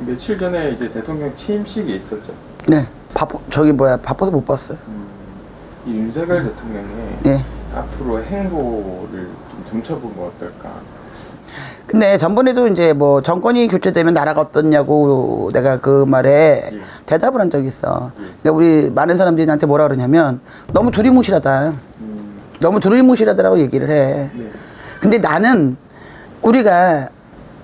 며칠 전에 이제 대통령 취임식이 있었죠. 네. 바빠, 저기 뭐야, 바빠서 못 봤어요. 음, 이 윤석열 대통령의 네. 앞으로 행보를 좀 점쳐보면 어떨까? 근데 전번에도 이제 뭐 정권이 교체되면 나라가 어떻냐고 내가 그 말에 예. 대답을 한 적이 있어. 그러니까 우리 많은 사람들이 나한테 뭐라 그러냐면 너무 두리뭉실하다. 음, 너무 두리뭉실하다라고 얘기를 해. 네. 근데 나는 우리가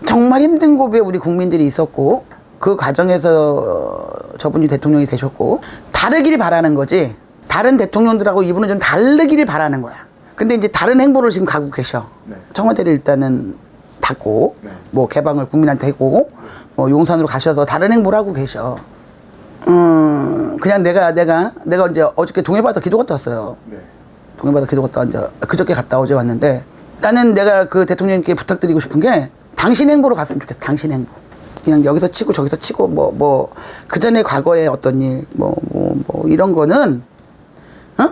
정말 힘든 고비에 우리 국민들이 있었고 그 과정에서 저분이 대통령이 되셨고 다르기를 바라는 거지. 다른 대통령들하고 이분은 좀 다르기를 바라는 거야. 근데 이제 다른 행보를 지금 가고 계셔. 네. 청와대를 일단은 닫고 네. 뭐 개방을 국민한테 하고 뭐 용산으로 가셔서 다른 행보를 하고 계셔. 음 그냥 내가 내가 내가 이제 어저께 동해바다 기도 갔다 왔어요. 네. 동해바다 기도 갔다 이제 그저께 갔다 어제 왔는데 나는 내가 그 대통령님께 부탁드리고 싶은 게 당신 행보로 갔으면 좋겠어. 당신 행보. 그냥 여기서 치고 저기서 치고 뭐 뭐 그 전에 과거에 어떤 일 뭐 뭐 뭐 이런 거는 어?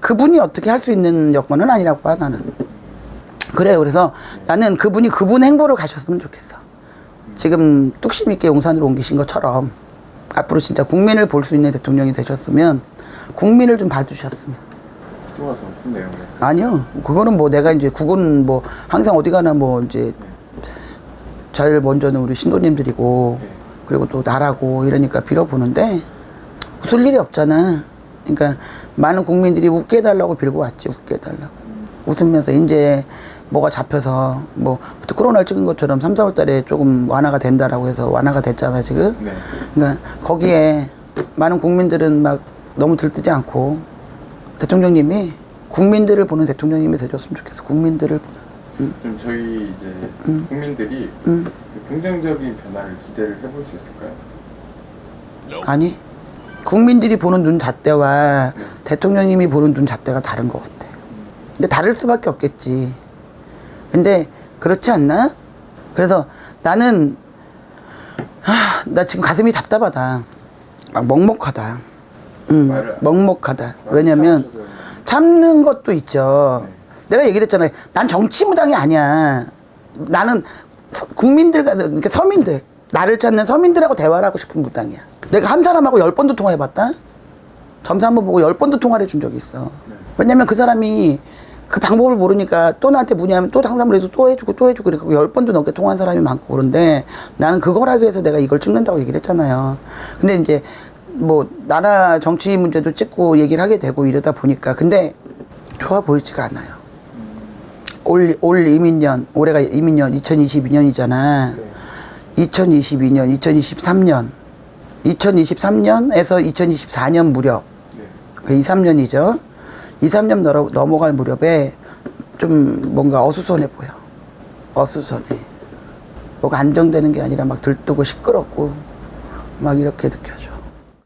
그분이 어떻게 할 수 있는 여건은 아니라고 봐 나는. 그래요. 그래서 나는 그분이 그분 행보를 가셨으면 좋겠어. 지금 뚝심 있게 용산으로 옮기신 것처럼 앞으로 진짜 국민을 볼 수 있는 대통령이 되셨으면 국민을 좀 봐주셨으면. 아니요. 그거는 뭐 내가 이제 그건 뭐 항상 어디 가나 뭐 이제 제일 먼저는 우리 신도님들이고 네. 그리고 또 나라고 이러니까 빌어보는데 웃을 일이 없잖아. 그러니까 많은 국민들이 웃게 해달라고 빌고 왔지 웃게 해달라고. 웃으면서 이제 뭐가 잡혀서 뭐 그때 코로나를 찍은 것처럼 3, 4월 달에 조금 완화가 된다라고 해서 완화가 됐잖아 지금. 네. 그러니까 거기에 많은 국민들은 막 너무 들뜨지 않고 대통령님이 국민들을 보는 대통령님이 되셨으면 좋겠어. 국민들을 보는. 좀 저희 이제 음. 국민들이 긍정적인 변화를 기대를 해볼 수 있을까요? 아니 국민들이 보는 눈 잣대와 대통령님이 보는 눈 잣대가 다른 것 같아. 근데 다를 수밖에 없겠지. 근데 그렇지 않나? 그래서 나는 아, 나 지금 가슴이 답답하다. 막 먹먹하다. 음, 말을- 먹먹하다. 왜냐면 참는 것도 있죠. 네. 내가 얘기를 했잖아요. 난 정치 무당이 아니야. 나는 서- 국민들과, 그러니까 서민들, 나를 찾는 서민들하고 대화를 하고 싶은 무당이야. 내가 한 사람하고 열 번도 통화해봤다? 점사 한번 보고 열 번도 통화를 해준 적이 있어. 왜냐면 그 사람이 그 방법을 모르니까 또 나한테 문의하면 또 상담을 해서 또 해주고 또 해주고 그러고 열 번도 넘게 통화한 사람이 많고 그런데 나는 그걸 하기 위해서 내가 이걸 찍는다고 얘기를 했잖아요. 근데 이제 뭐 나라 정치 문제도 찍고 얘기를 하게 되고 이러다 보니까 근데 좋아 보이지가 않아요. 올, 올 이민년, 올해가 이민년 2022년이잖아. 2022년, 2023년, 2023년에서 2024년 무렵, 네. 그 2, 3년이죠. 2, 3년 넘어, 넘어갈 무렵에 좀 뭔가 어수선해 보여. 어수선해. 뭐가 안정되는 게 아니라 막 들뜨고 시끄럽고 막 이렇게 느껴져.